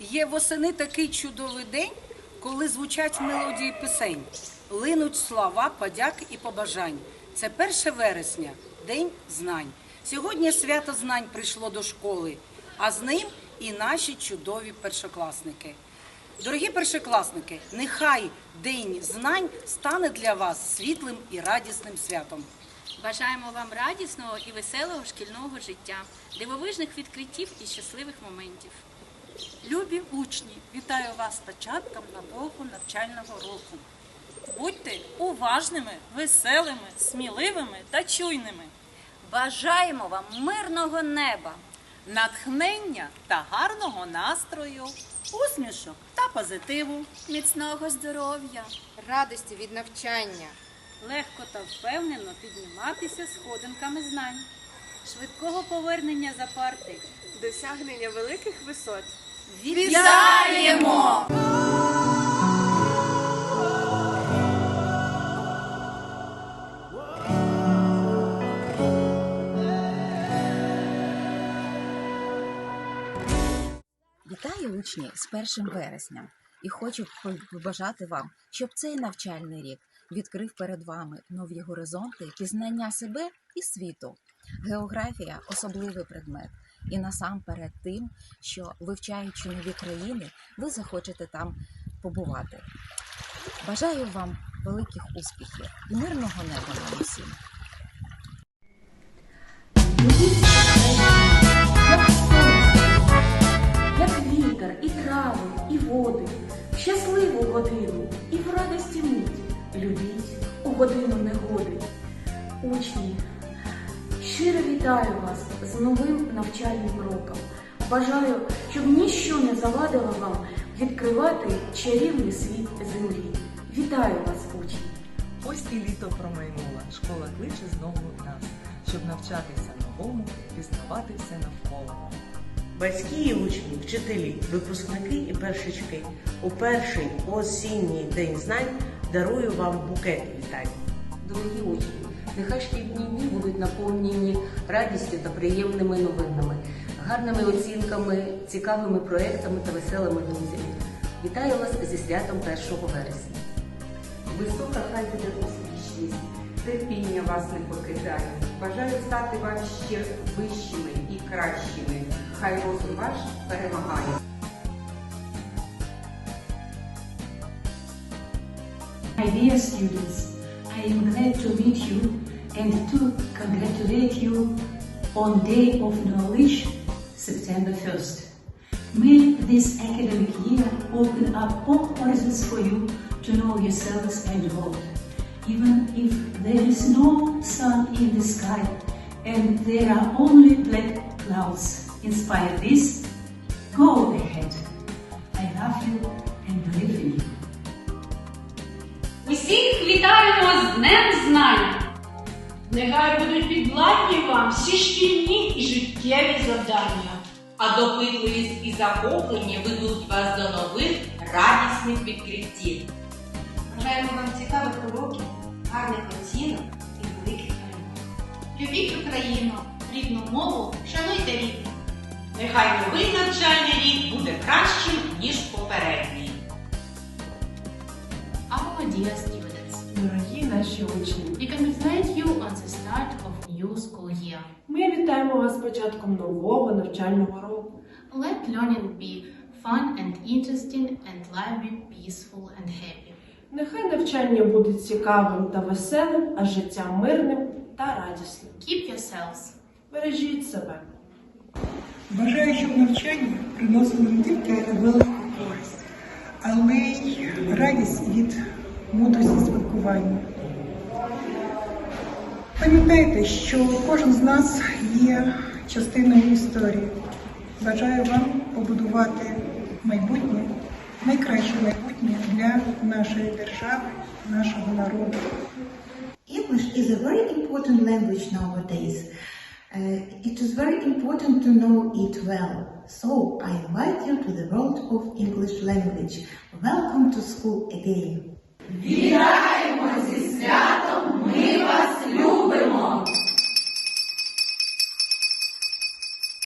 Є восени такий чудовий день, коли звучать мелодії пісень, линуть слова, подяк і побажань. Це 1 вересня, День знань. Сьогодні свято знань прийшло до школи, а з ним і наші чудові першокласники. Дорогі першокласники, нехай День знань стане для вас світлим і радісним святом. Бажаємо вам радісного і веселого шкільного життя, дивовижних відкриттів і щасливих моментів. Любі учні, вітаю вас з початком нового навчального року. Будьте уважними, веселими, сміливими та чуйними. Бажаємо вам мирного неба. натхнення та гарного настрою, усмішок та позитиву, Міцного здоров'я! радості від навчання, Легко та впевнено підніматися сходинками знань, швидкого повернення за парти. досягнення великих висот. Вітаємо! Вітаю учні з 1 вересня і хочу побажати вам, щоб цей навчальний рік відкрив перед вами нові горизонти, пізнання себе і світу. Географія особливий предмет, і насамперед тим, що вивчаючи нові країни, ви захочете там побувати. Бажаю вам великих успіхів і мирного неба нам усім! як вітер, і трави, і води, в щасливу годину і в радості мить любіть у годину негоди. Учні, щиро вітаю вас з новим навчальним роком. Бажаю, щоб ніщо не завадило вам відкривати чарівний світ землі. Вітаю вас, учні! Ось і літо промайнуло, школа кличе знову нас, щоб навчатися новому, пізнавати все навколо. Батьки і учні, вчителі, випускники і першачки. У перший осінній день знань дарую вам букет вітань. Дорогі учні, нехай шкільні дні будуть наповнені радістю та приємними новинами, гарними оцінками, цікавими проектами та веселими друзями. Вітаю вас зі святом 1 вересня. Висока хай буде успішність, терпіння вас не покидає. Бажаю стати вам ще вищими і кращими. Хай розум ваш перемагає. My dear students, I am glad to meet you and to congratulate you on Day of Knowledge, September 1st. May this academic year open up all horizons for you to know yourselves and world. Even if there is no sun in the sky and there are only black clouds, inspire this, Нехай будуть підвладні вам всі шкільні і життєві завдання. а допитливість і захоплення ведуть вас до нових радісних відкриттів. Бажаємо вам цікавих уроків, гарних оцінок і великих перемог. Любіть Україну, рідну мову, шануйте рідних. Нехай новий навчальний рік буде кращим, ніж попередній. Students, Дорогі наші учні, we congratulate you on the start of new school year. ми вітаємо вас з початком нового навчального року. Let learning be fun and interesting and life be peaceful and happy. Нехай навчання буде цікавим та веселим, а життя мирним та радісним. Keep yourselves. Бережіть себе. Бажаю, щоб навчання приносило не тільки велику користь, але й радість від мудрості спілкування. Пам'ятайте, що кожен з нас є частиною історії. Бажаю вам побудувати майбутнє, найкраще майбутнє для нашої держави, нашого народу. English is a very important language nowadays. Uh, it is very important to know it well. So I invite you to the world of English language. Welcome to school again. Вітаємо зі святом!